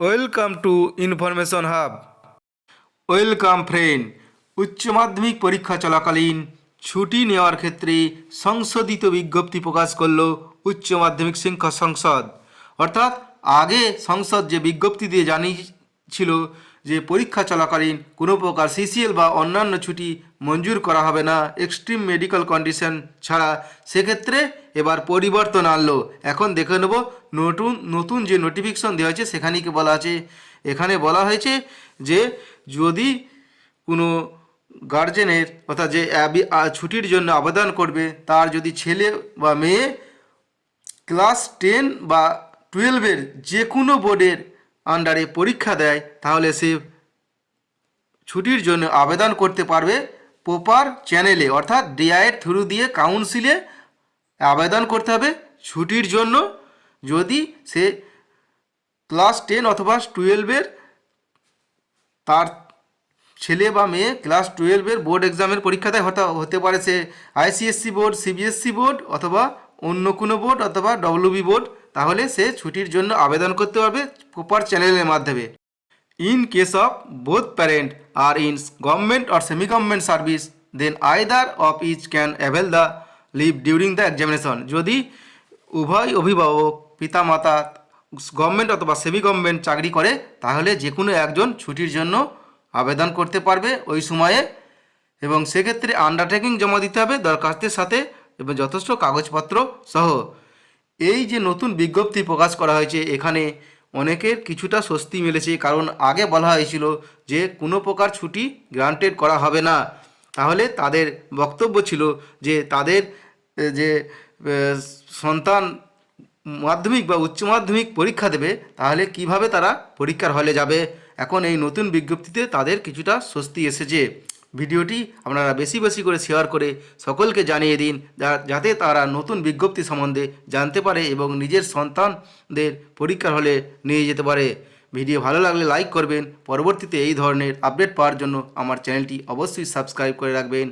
Welcome to information hub welcome friend উচ্চ মাধ্যমিক পরীক্ষা চলাকালীন ছুটি নেওয়ার ক্ষেত্রে সংশোধিত বিজ্ঞপ্তি প্রকাশ করল উচ্চ মাধ্যমিক শিক্ষা সংসদ। অর্থাৎ আগে সংসদ যে বিজ্ঞপ্তি দিয়ে জানিয়েছিল যে পরীক্ষা চলাকালীন কোনো প্রকার সিসিএল বা অন্যান্য ছুটি মঞ্জুর করা হবে না। এক্সট্রিম মেডিকেল কন্ডিশন ছাড়া সেক্ষেত্রে এবার পরিবর্তন আনলো। এখন দেখে নেব নতুন নতুন যে নোটিফিকেশন দেওয়া হয়েছে সেখানে কি বলা আছে। এখানে বলা হয়েছে যে যদি কোনো গার্জেনের অর্থাৎ যে ছুটির জন্য আবেদন করবে, তার যদি ছেলে বা মেয়ে ক্লাস টেন বা টুয়েলভের যে কোনো বোর্ডের আন্ডারে পরীক্ষা দেয়, তাহলে সে ছুটির জন্য আবেদন করতে পারবে প্রপার চ্যানেলে অর্থাৎ ডিআইয়ের থ্রু দিয়ে কাউন্সিলে আবেদন করতে হবে ছুটির জন্য। যদি সে ক্লাস টেন অথবা টুয়েলভের তার ছেলে বা মেয়ে ক্লাস টুয়েলভের বোর্ড এক্সামের পরীক্ষা দেয় হতে পারে সে আইসিএসসি বোর্ড সিবিএসসি বোর্ড অথবা অন্য কোনো বোর্ড অথবা ডব্লিউবি বোর্ড তাহলে সে ছুটির জন্য আবেদন করতে পারবে প্রপার চ্যানেলের মাধ্যমে। In case of both parent are in government or semi government service, then either of each can avail the leave during the examination. যদি উভয় অভিভাবক, পিতামাতা, গভর্নমেন্ট অথবা সেমি গভর্নমেন্ট চাকরি করে, তাহলে যে কোনো একজন ছুটির জন্য আবেদন করতে পারবে ওই সময়ে। এবং সেক্ষেত্রে আন্ডারটেকিং জমা দিতে হবে দরখাস্তের সাথে, এবং যথেষ্ট কাগজপত্র সহ। এই যে নতুন বিজ্ঞপ্তি প্রকাশ করা হয়েছে, এখানে অনেকের কিছুটা স্বস্তি মিলেছে। কারণ আগে বলা হয়েছিল যে, কোনো প্রকার ছুটি গ্রান্টেড করা হবে না। তাহলে তাদের বক্তব্য ছিল যে, তাদের যে সন্তান মাধ্যমিক বা উচ্চ মাধ্যমিক পরীক্ষা দেবে, তাহলে কীভাবে তারা পরীক্ষার হলে যাবে? এখন এই নতুন বিজ্ঞপ্তিতে তাদের কিছুটা স্বস্তি এসেছে। ভিডিওটি আপনারা বেশি বেশি করে শেয়ার করে সকলকে জানিয়ে দিন যাতে তারা নতুন বিজ্ঞপ্তি সম্বন্ধে জানতে পারে এবং নিজের সন্তানদের পরীক্ষার হলে নিয়ে যেতে পারে। ভিডিও ভালো লাগলে লাইক করবেন। পরবর্তীতে এই ধরনের আপডেট পাওয়ার জন্য আমার চ্যানেলটি অবশ্যই সাবস্ক্রাইব করে রাখবেন।